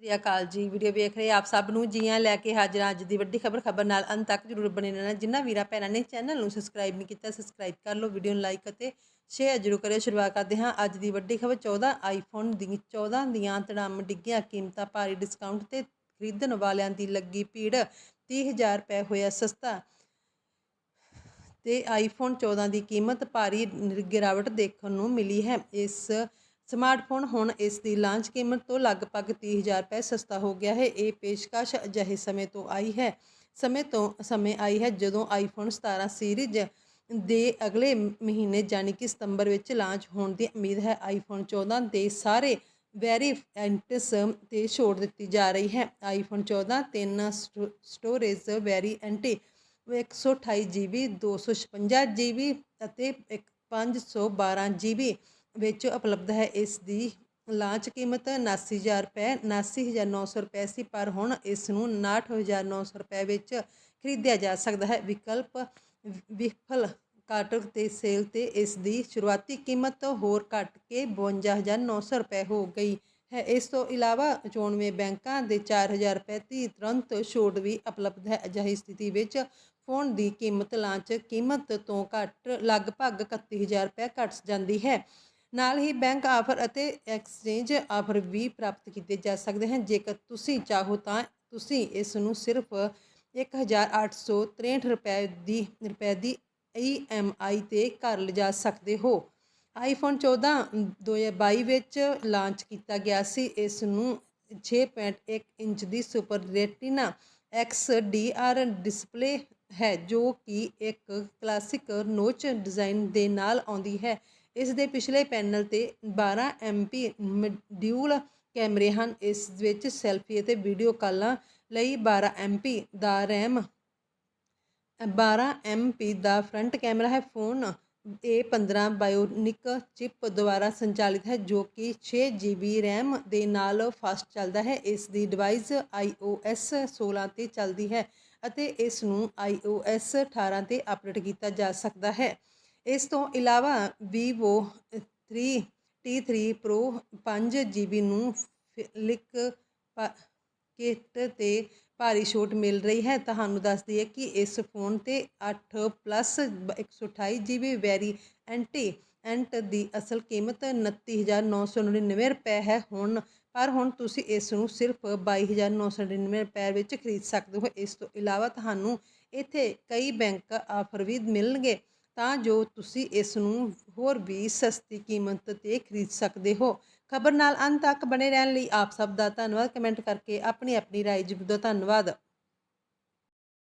ਸ੍ਰੀ ਅਕਾਲ ਜੀ। ਵੀਡੀਓ ਵੇਖ ਰਹੇ ਆਪ ਸਭ ਨੂੰ ਜੀਆਂ ਲੈ ਕੇ ਹਾਜ਼ਰ ਅੱਜ ਦੀ ਵੱਡੀ ਖਬਰ ਖਬਰ ਨਾਲ ਅੰਤ ਤੱਕ ਜਰੂਰ ਬਣੇ ਰਹਿਣਾ। ਜਿਨ੍ਹਾਂ ਵੀਰਾਂ ਭੈਣਾਂ ਨੇ ਚੈਨਲ ਨੂੰ ਸਬਸਕ੍ਰਾਈਬ ਨਹੀਂ ਕੀਤਾ ਸਬਸਕ੍ਰਾਈਬ ਕਰ ਲਓ, ਵੀਡੀਓ ਨੂੰ ਲਾਈਕ ਅਤੇ ਸ਼ੇਅਰ ਜਰੂਰ ਕਰਿਓ। ਸ਼ੁਰੂਆਤ ਕਰਦੇ ਹਾਂ ਅੱਜ ਦੀ ਵੱਡੀ ਖਬਰ। 14 ਆਈਫੋਨ ਦੀ 14 ਦੀਆਂ ਤੜਾਮ ਡਿੱਗੀਆਂ ਕੀਮਤਾਂ ਭਾਰੀ ਡਿਸਕਾਊਂਟ ਤੇ ਖਰੀਦਣ ਵਾਲਿਆਂ ਦੀ ਲੱਗੀ ਭੀੜ। 30000 ਰੁਪਏ ਹੋਇਆ ਸਸਤਾ ਤੇ ਆਈਫੋਨ 14 ਦੀ ਕੀਮਤ ਭਾਰੀ ਗਿਰਾਵਟ ਦੇਖਣ ਨੂੰ ਮਿਲੀ ਹੈ। ਇਸ ਸਮਾਰਟਫੋਨ ਹੁਣ ਇਸ ਦੀ ਲਾਂਚ ਕੀਮਤ ਤੋਂ ਲਗਭਗ 30000 ਰੁਪਏ ਸਸਤਾ ਹੋ ਗਿਆ ਹੈ। ਇਹ ਪੇਸ਼ਕਸ਼ ਅਜਿਹੇ ਸਮੇਂ ਤੋਂ ਆਈ ਹੈ। ਸਮੇਂ ਤੋਂ, ਸਮੇਂ ਆਈ ਹੈ ਜਦੋਂ ਆਈਫੋਨ 17 ਸੀਰੀਜ਼ ਦੇ ਅਗਲੇ ਮਹੀਨੇ ਯਾਨੀ ਕਿ ਸਤੰਬਰ ਵਿੱਚ ਲਾਂਚ ਹੋਣ ਦੀ ਉਮੀਦ ਹੈ। ਆਈਫੋਨ 14 ਦੇ ਸਾਰੇ ਵੈਰੀਐਂਟਸ ਤੇ ਛੋੜ ਦਿੱਤੀ ਜਾ ਰਹੀ ਹੈ। ਆਈਫੋਨ 14 ਤਿੰਨ ਸਟੋਰੇਜ ਵੈਰੀਐਂਟ 128 GB 256 GB ਅਤੇ ਇੱਕ 512 GB ਵਿੱਚ ਉਪਲਬਧ ਹੈ। ਇਸ ਦੀ ਲਾਂਚ ਕੀਮਤ 79000 ਰੁਪਏ 79900 ਰੁਪਏ ਸੀ, ਪਰ ਹੁਣ ਇਸ ਨੂੰ 69900 ਰੁਪਏ ਵਿੱਚ ਖਰੀਦਿਆ ਜਾ ਸਕਦਾ ਹੈ। ਵਿਕਲਪ ਵਿਫਲ ਕਾਟਕ ਤੇ ਸੇਲ ਤੇ ਇਸ ਦੀ ਸ਼ੁਰੂਆਤੀ ਕੀਮਤ ਹੋਰ ਘਟ ਕੇ 52900 ਰੁਪਏ ਹੋ ਗਈ ਹੈ। ਇਸ ਤੋਂ ਇਲਾਵਾ ਚੋਣਵੇਂ ਬੈਂਕਾਂ ਦੇ 4000 ਰੁਪਏ ਦੀ ਤੁਰੰਤ ਛੋਟ ਵੀ ਉਪਲਬਧ ਹੈ। ਅਜਿਹੀ ਸਥਿਤੀ ਵਿੱਚ ਫੋਨ ਦੀ ਕੀਮਤ ਲਾਂਚ ਕੀਮਤ ਤੋਂ ਘੱਟ ਲਗਭਗ 31000 ਰੁਪਏ ਘਟ ਜਾਂਦੀ ਹੈ। ਨਾਲ ਹੀ ਬੈਂਕ ਆਫਰ ਅਤੇ ਐਕਸਚੇਂਜ ਆਫਰ ਵੀ ਪ੍ਰਾਪਤ ਕੀਤੇ ਜਾ ਸਕਦੇ ਹਨ। ਜੇਕਰ ਤੁਸੀਂ ਚਾਹੋ ਤਾਂ ਤੁਸੀਂ ਇਸ ਨੂੰ ਸਿਰਫ 1863 ਰੁਪਏ ਦੀ ਰੁਪਏ ਦੀ ਈਐਮਆਈ ਤੇ ਘਰ ਲਿਜਾ ਸਕਦੇ ਹੋ। ਆਈਫੋਨ 14 2022 ਵਿੱਚ ਲਾਂਚ ਕੀਤਾ ਗਿਆ ਸੀ। ਇਸ ਨੂੰ 6.1 ਇੰਚ ਦੀ ਸੁਪਰ ਰੈਟੀਨਾ XDR ਡਿਸਪਲੇ ਹੈ, ਜੋ ਕਿ ਇੱਕ ਕਲਾਸਿਕ ਨੋਚ ਡਿਜ਼ਾਈਨ ਦੇ ਨਾਲ ਆਉਂਦੀ ਹੈ। ਇਸ ਦੇ ਪਿਛਲੇ ਪੈਨਲ ਤੇ 12 MP ਮੋਡਿਊਲ ਕੈਮਰੇ ਹਨ। ਇਸ ਵਿੱਚ ਸੈਲਫੀ ਅਤੇ ਵੀਡੀਓ ਕਾਲਾਂ ਲਈ 12 MP ਦਾ RAM 12 MP ਦਾ ਫਰੰਟ ਕੈਮਰਾ ਹੈ। ਫੋਨ A15 ਬਾਇਓਨਿਕ ਚਿਪ ਦੁਆਰਾ ਸੰਚਾਲਿਤ ਹੈ, ਜੋ ਕਿ 6 GB RAM ਦੇ ਨਾਲ ਫਾਸਟ ਚੱਲਦਾ ਹੈ। ਇਸ ਦੀ ਡਿਵਾਈਸ iOS 16 ਤੇ ਚੱਲਦੀ ਹੈ ਅਤੇ ਇਸ ਨੂੰ iOS 18 ਤੇ ਅਪਡੇਟ ਕੀਤਾ ਜਾ ਸਕਦਾ ਹੈ। ਇਸ ਤੋਂ ਇਲਾਵਾ Vivo 3 T3 Pro 5 GB ਨੂੰ ਲਿਕ ਕਿਟ ਤੇ ਭਾਰੀ ਛੋਟ ਮਿਲ ਰਹੀ ਹੈ। ਤੁਹਾਨੂੰ ਦੱਸ ਦਈਏ ਕਿ ਇਸ ਫੋਨ ਤੇ 8 ਪਲੱਸ 128 GB ਵੈਰੀਐਂਟ, ਐਂਟ ਦੀ ਅਸਲ ਕੀਮਤ 29999 ਰੁਪਏ ਹੈ। ਹੁਣ, ਪਰ ਹੁਣ ਤੁਸੀਂ ਇਸ ਨੂੰ ਸਿਰਫ 22999 ਰੁਪਏ ਵਿੱਚ ਖਰੀਦ ਸਕਦੇ ਹੋ। ਇਸ ਤੋਂ ਇਲਾਵਾ ਤੁਹਾਨੂੰ ਇੱਥੇ ਕਈ ਬੈਂਕ ਆਫਰ ਵੀ ਮਿਲਣਗੇ। ਤਾਂ ਜੋ ਤੁਸੀਂ ਇਸ ਨੂੰ ਹੋਰ ਵੀ ਸਸਤੀ ਕੀਮਤ ਤੇ ਖਰੀਦ ਸਕਦੇ ਹੋ। ਖਬਰ ਨਾਲ ਅੰਤ ਤੱਕ ਬਣੇ ਰਹਿਣ ਲਈ ਆਪ ਸਭ ਦਾ ਧੰਨਵਾਦ। ਕਮੈਂਟ ਕਰਕੇ ਆਪਣੀ ਆਪਣੀ ਰਾਏ ਜ਼ਰੂਰ ਧੰਨਵਾਦ।